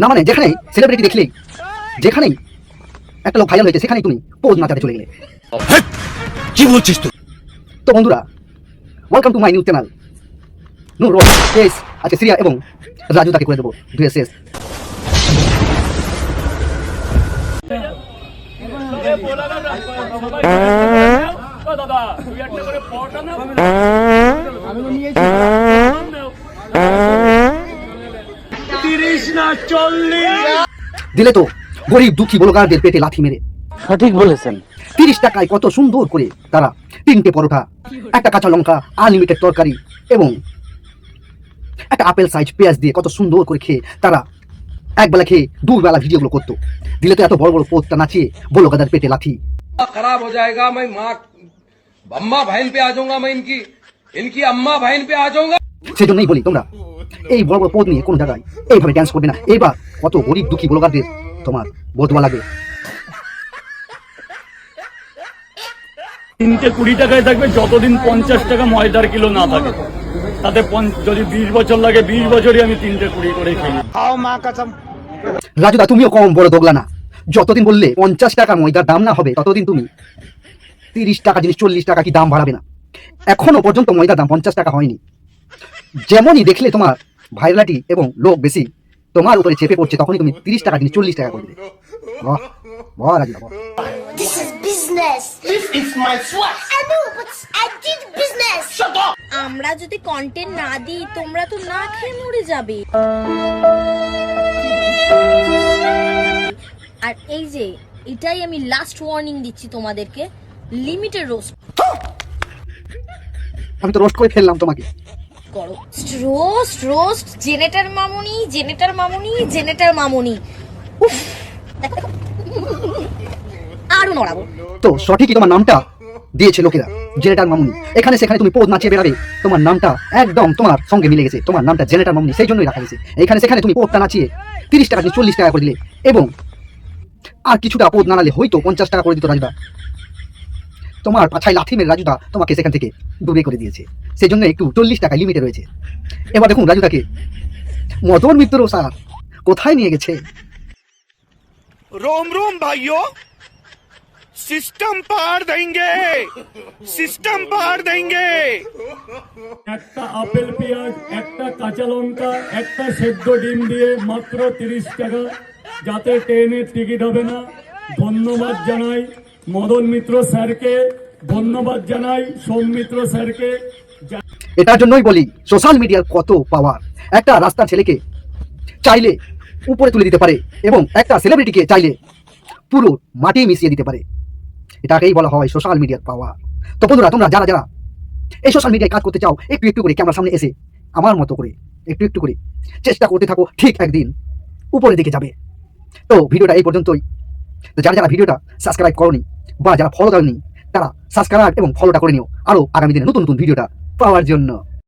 না মানে যেখানেই সেলিব্রিটি দেখলেই যেখানেই একটা লোক ভাইরাল হয়েছে সেখানেই তুমি পোজ নাচাতে চলে গেলে। কি বলছিস তুই? তো বন্ধুরা welcome to my news channel Noor S আজকে সিরিয়া এবং রাজু তাকে করে দেবো। ধুয়ে শেষ। দাদা দুই একটা করে পটা না তিরিশ না চল্লিশ দিলে তো গরিব দুঃখী বলগারদের পেটে লাথি মেরে। সঠিক বলেছেন। তিরিশ টাকায় কত সুন্দর করে তারা তিনটে পরোটা একটা কাঁচা লঙ্কা আনলিমিটেড তরকারি এবং একটা আপেল সাইজ পেঁয়াজ দিয়ে কত সুন্দর করে খেয়ে তারা একবেলা খেয়ে দুবেলা ভিডিওগুলো করতো। দিলে তো এত বড় বড় পোস্টটা নাচিয়ে বলো গাদার পেটে লাথি। খারাপ আমি ভাইন পে ইনকি ইনকি আম্মা ভাইন পে সেজন্যই বলি তোমরা এই বড় বড় পদ নিয়ে জায়গায় এইভাবে করবে না। এইবার কত গরিব দুঃখী তোমার বদবা লাগে তিনটে কুড়ি টাকায় থাকবে যতদিন পঞ্চাশ টাকা ময়দার কিলো না থাকে। তাতে যদি বিশ বছর লাগে বিশ বছরই আমি তিনটে কুড়ি করে খাই খাও মা কাসাম। রাজুদা তুমিও কম বড় দোগলা না যতদিন বললে পঞ্চাশ টাকা ময়দার দাম না হবে ততদিন তুমি তিরিশ টাকা জিনিস চল্লিশ টাকা কি দাম বাড়াবে না এখনও পর্যন্ত ময়দার দাম পঞ্চাশ টাকা হয়নি যেমনই দেখলে তোমার ভাইরালিটি এবং লোক বেশি তোমার উপরে চেপে পড়ছে তখনই তুমি তিরিশ টাকা জিনিস চল্লিশ টাকা করে দেবে বাহ বাহ রাজুদা বাহ This is business. This is my swag. I know, but I did business. Shut up. আমরা যদি কন্টেন্ট না দিই তোমরা তো না খেয়ে মরে যাবে আর এই যে এটাই আমি লাস্ট ওয়ার্নিং দিচ্ছি তোমাদেরকে লিমিটেড রোস্ট আমি তো রোস্ট করে ফেললাম তোমাকে। করো। রোস্ট রোস্ট জেনেটার মামুনি জেনেটার মামুনি জেনেটার মামুনি। উফ। আরও নড়াবো। তো সঠিকই তোমার নামটা? দিয়েছে লোকেরা। জেনেটার মামুনি, এখানে সেখানে তুমি পদ নাচিয়ে বেড়াবে। তোমার নামটা একদম তোমার সঙ্গে মিলে গেছে। তোমার নামটা জেনেটার মামুনি, সেই জন্যই রাখা গেছে এখানে সেখানে তুমি পদটা নাচিয়ে তিরিশ টাকা দিয়ে চল্লিশ টাকা করে দিলে এবং আর কিছুটা পোদ নাড়ালে হয়তো পঞ্চাশ টাকা করে দিত রাজুদা। তোমার পাছায় লাথি মেরে রাজুদা তোমাকে সেখান থেকে দূরে করে দিয়েছে। সেই জন্য একটু চল্লিশ টাকা লিমিটে রয়েছে। এবার দেখুন রাজুদাকে। মদন মিত্র, স্যার, কোথায় নিয়ে গেছে? রোম রোম ভাইও। सिस्टम पार देंगे सिस्टम पार देंगे একটা আপেল পেঁয়াজ একটা কাঁচা লঙ্কা একটা সেদ্ধ ডিম দিয়ে মাত্র তিরিশ টাকা যাতে ট্রেনের টিকিট হবে না ধন্যবাদ জানাই মদন মিত্র স্যারকে ধন্যবাদ জানাই সোম মিত্র স্যারকে যা- এটার জন্যই বলি সোশ্যাল মিডিয়ার কত পাওয়ার একটা রাস্তার ছেলেকে চাইলে উপরে তুলে দিতে পারে এবং একটা সেলিব্রিটিকে চাইলে পুরো মাটি মিশিয়ে দিতে পারে এটাকেই বলা হয় সোশ্যাল মিডিয়ার পাওয়ার তো বন্ধুরা, তোমরা যারা যারা এই সোশ্যাল মিডিয়ায় কাজ করতে চাও, একটু একটু করে ক্যামেরার সামনে এসে আমার মতো করে, একটু একটু করে চেষ্টা করতে থাকো, ঠিক একদিন উপরের দিকে যাবে। তো ভিডিওটা এই পর্যন্তই। তো যারা যারা ভিডিওটা সাবস্ক্রাইব করনি বা যারা ফলো করেনি, তারা সাবস্ক্রাইব এবং ফলোটা করে নিও। আরও আগামী দিনে নতুন নতুন ভিডিওটা পাওয়ার জন্য।